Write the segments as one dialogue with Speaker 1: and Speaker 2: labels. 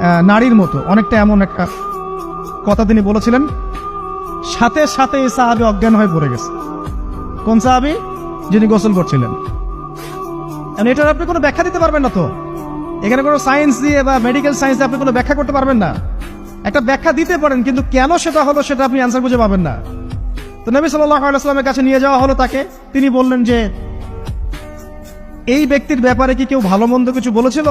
Speaker 1: নারীর মতো। অনেকটা এমন একটা কথা তিনি বলেছিলেন। সাথে সাথে এই সাহাবি অজ্ঞান হয়ে পড়ে গেছে। কোন সাহাবি? যিনি গোসল করছিলেন। এখন এটার আপনি কোনো ব্যাখ্যা দিতে পারবেন না তো? এখানে কোনো সায়েন্স দিয়ে বা মেডিকেল সায়েন্স দিয়ে আপনি কোনো ব্যাখ্যা করতে পারবেন না? একটা ব্যাখ্যা দিতে পারেন, কিন্তু কেন সেটা হলো সেটা আপনি অ্যান্সার খুঁজে পাবেন না। তো নবী সাল্লামের কাছে নিয়ে যাওয়া হলো তাকে। তিনি বললেন যে, এই ব্যক্তির ব্যাপারে কি কেউ ভালো মন্দ কিছু বলেছিল?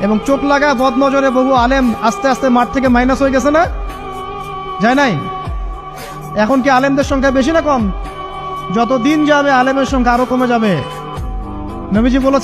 Speaker 1: এবং চোখ লাগা বদ নজরে বহু আলেম আস্তে আস্তে মাঠ থেকে মাইনাস হয়ে গেছে না? যায় নাই? এখন কি আলেমদের সংখ্যা বেশি না কম? যত দিন যাবে আলেমের সংখ্যা আরও কমে যাবে। নবীজি বলেছেন